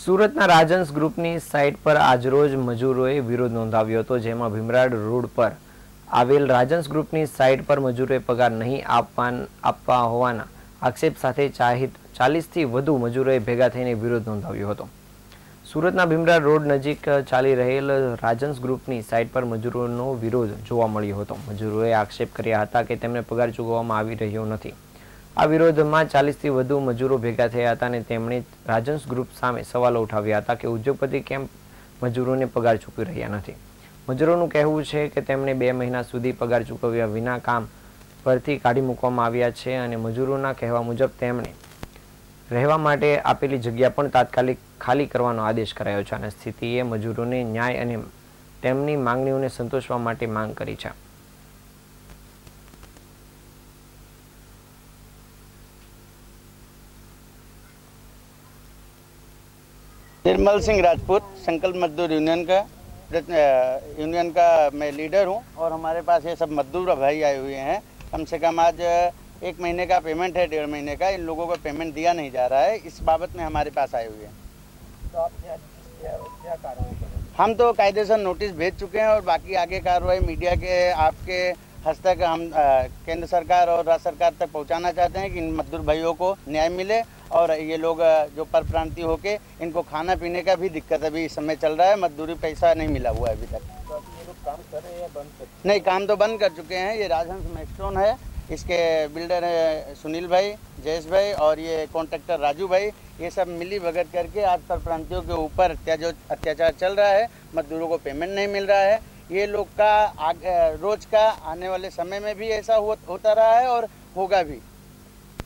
સુરતના રાજન્સ ગ્રુપની સાઇટ પર આજરોજ મજૂરોએ વિરોધ નોંધાવ્યો હતો, જેમાં ભીમરાડ રોડ પર આવેલ રાજન્સ ગ્રુપની સાઇટ પર મજૂરોએ પગાર નહીં આપવાન, આપવા હોવાના આક્ષેપ સાથે ચાહિત ચાલીસથી વધુ મજૂરોએ ભેગા થઈને વિરોધ નોંધાવ્યો હતો. સુરતના ભીમરાડ રોડ નજીક ચાલી રહેલ રાજન્સ ગ્રુપની સાઇટ પર મજૂરોનો વિરોધ જોવા મળ્યો હતો. મજૂરોએ આક્ષેપ કર્યા હતા કે તેમને પગાર ચૂકવવામાં આવી રહ્યો નથી. આ વિરોધમાં ચાલીસથી વધુ મજૂરો ભેગા થયા હતા અને તેમણે રાજન્સ ગ્રુપ સામે સવાલો ઉઠાવ્યા હતા કે ઉદ્યોગપતિ કેમ મજૂરોને પગાર ચૂકવી રહ્યા નથી? મજૂરોનું કહેવું છે કે તેમણે બે મહિના સુધી પગાર ચૂકવ્યા વિના કામ પરથી કાઢી મૂકવામાં આવ્યા છે અને મજૂરોના કહેવા મુજબ તેમણે રહેવા માટે આપેલી જગ્યા પણ તાત્કાલિક ખાલી કરવાનો આદેશ કરાયો છે અને સ્થિતિએ મજૂરોને ન્યાય અને તેમની માંગણીઓને સંતોષવા માટે માંગ કરી છે. निर्मल सिंह राजपूत संकल्प मजदूर यूनियन का यूनियन का मैं लीडर हूँ और हमारे पास ये सब मजदूर भाई आए हुए हैं। कम से कम आज एक महीने का पेमेंट है डेढ़ महीने का इन लोगों को पेमेंट दिया नहीं जा रहा है इस बाबत में हमारे पास आए हुए हैं। हम तो कायदे से नोटिस भेज चुके हैं और बाकी आगे कार्रवाई मीडिया के आपके हस्तक हम केंद्र सरकार और राज्य सरकार तक पहुंचाना चाहते हैं कि इन मजदूर भाइयों को न्याय मिले और ये लोग जो परप्रांति होके इनको खाना पीने का भी दिक्कत अभी इस समय चल रहा है। मजदूरी पैसा नहीं मिला हुआ है अभी तक। तो काम कर रहे हैं बंद कर नहीं काम तो बंद कर चुके हैं। ये राजहंस मैक्सटोन है। इसके बिल्डर है सुनील भाई जयेश भाई और ये कॉन्ट्रैक्टर राजू भाई। ये सब मिली भगत करके आज परप्रांतियों के ऊपर जो अत्याचार चल रहा है। मजदूरों को पेमेंट नहीं मिल रहा है। ये लोग का आग, रोज का आने वाले समय में भी ऐसा हो, होता रहा है और होगा भी।